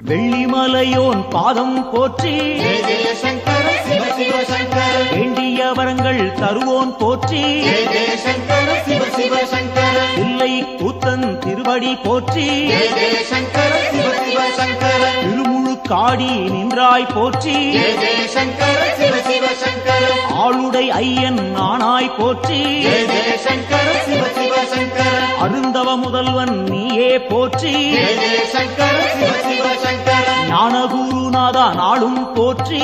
வெள்ளிமலையோன் பாதம் போற்றி வேண்டிய வரங்கள் தருவோன் போற்றி இல்லை கூத்தன் திருவடி போற்றி திருமுழு காடி நின்றாய் போற்றி ஆளுடை ஐயன் நானாய் போற்றி அருந்தவ முதல்வன் நீயே போற்றி நாதா நாளும் போற்றி.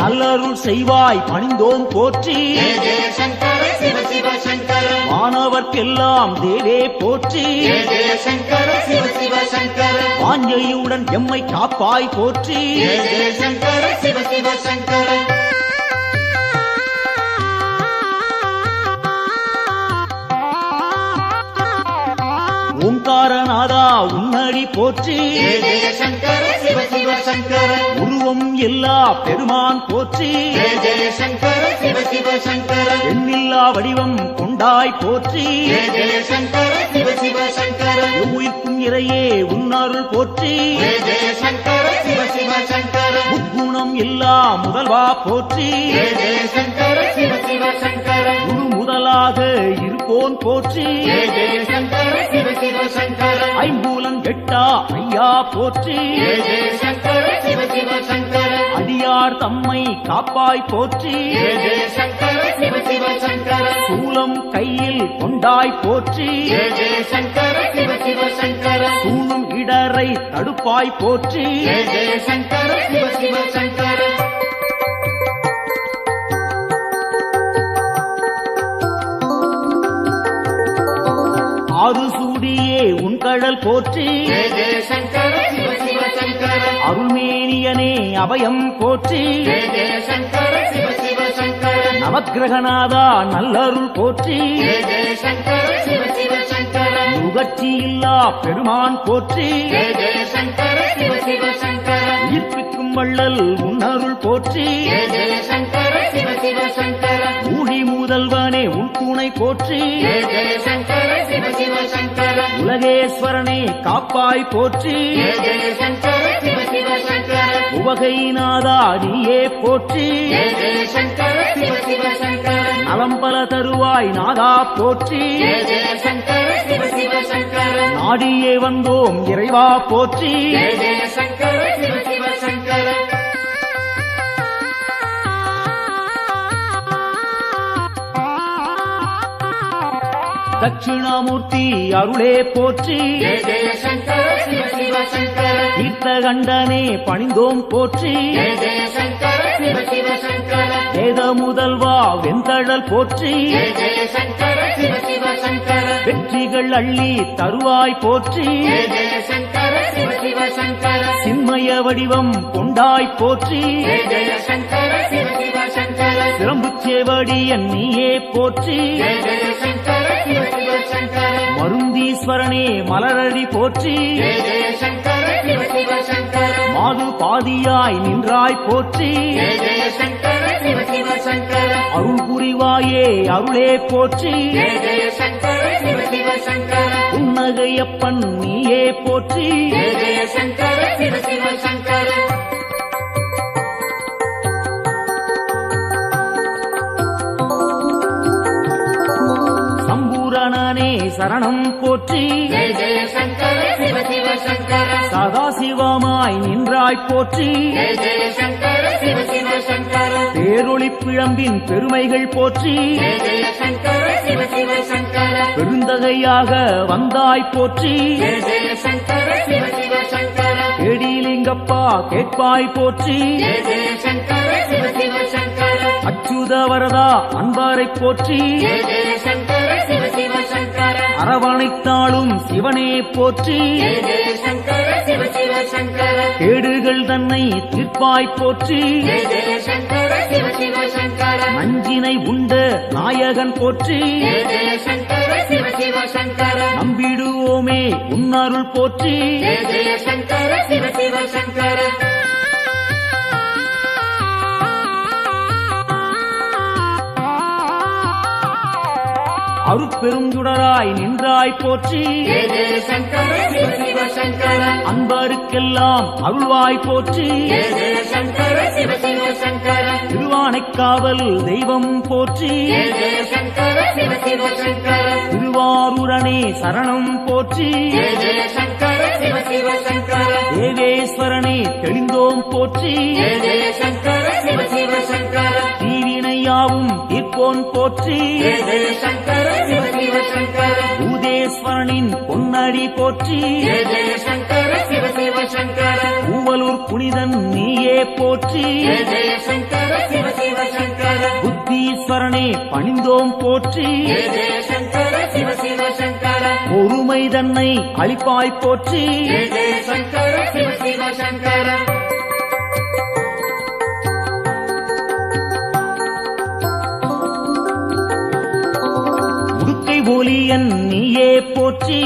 நல்லருள் செய்வாய் பணிந்தோம் போற்றி. மாணவர்க்கெல்லாம் தேவே போற்றி. வாஞ்சையுடன் எம்மை காப்பாய் போற்றி. ஜெய உன் உன்னடி போற்றி. உருவம் எல்லா பெருமான் போற்றி. எண்ணில்லா வடிவம் கொண்டாய் போற்றி. உயிர்க்கும் இறையே உன்னருள் போற்றி. முக்குணம் எல்லா முதல்வா போற்றி. ஜெய ஜெய இருப்போன் போற்றி. ஐம்பூலம் கெட்டா ஐயா போற்றி. அடியார் தம்மை காப்பாய் போற்றி. சூலம் கையில் கொண்டாய் போற்றி. சூழும் இடரை தடுப்பாய் போற்றி. போற்றி. அருள்மேனியனே அபயம் போற்றி. நவக்கிரகநாதா நல்லருள் போற்றி. முகர்ச்சி இல்லா பெருமான் போற்றி. உயிர்ப்பிக்கும் வள்ளல் உன்னருள் போற்றி. ஊழி முதல்வனே உன் போற்றி. உலகேஸ்வரனே காப்பாய் போற்றி. சங்கர. உவகைநாதா நீயே போற்றி. ஜெய ஜெய சங்கர சிவ சிவ சங்கர. நலம் பல தருவாய் நாதா போற்றி. நாடியே வந்தோம் இறைவா போற்றி. தட்சிணாமூர்த்தி அருளே போற்றி. தீர்த்த கண்டனே பணிந்தோம் போற்றி. வேத முதல்வா வெந்தழல் போற்றி. வெற்றிகள் அள்ளி தருவாய் போற்றி. சின்மய வடிவம் கொண்டாய் போற்றி. ஜெய ஜெய சங்கர சிவ சிவ சங்கர. சிறம்பு சேவடியன் நீயே போற்றி. மருந்தீஸ்வரனே மலரடி போற்றி. மாது பாதியாய் நின்றாய் போற்றி. அருள் புரிவாயே அருளே போற்றி. உன்னகையப்பன் நீயே போற்றி. சரணம் போற்றி. சதாசிவமாய் நின்றாய் போற்றி. பேரொளி பிழம்பின் பெருமைகள் போற்றி. பெருந்தகையாக வந்தாய் போற்றி. கேடிலிங்கப்பா கேட்பாய் போற்றி. அச்சுத வரதா அன்பாரை போற்றி. சங்கர அரவணைத்தாளும் சிவனே போற்றி கேடுகள் தன்னை தீர்ப்பாய் போற்றி. நஞ்சினை உண்ட நாயகன் போற்றி. நம்பிடுவோமே உன்னருள் போற்றி. அருட்பெருஞ்சுடராய் நின்றாய் போற்றி. அன்பருக்கெல்லாம் அருள்வாய் போற்றி. திருவானைக்காவல் தெய்வம் போற்றி. திருவாரூரணே சரணம் போற்றி. தேவேஸ்வரனே தெளிந்தோம் போற்றி. யாவும் ஜெய போற்றி. பூதேஸ்வரனின் பொன்னடி போற்றி. பூவலூர் புனிதன் நீயே போற்றி. புத்தீஸ்வரனே பணிந்தோம் போற்றி. ஜெய சங்கர பொறுமை தன்னை அளிப்பாய் போற்றி. ஜெய நீயே போற்றி.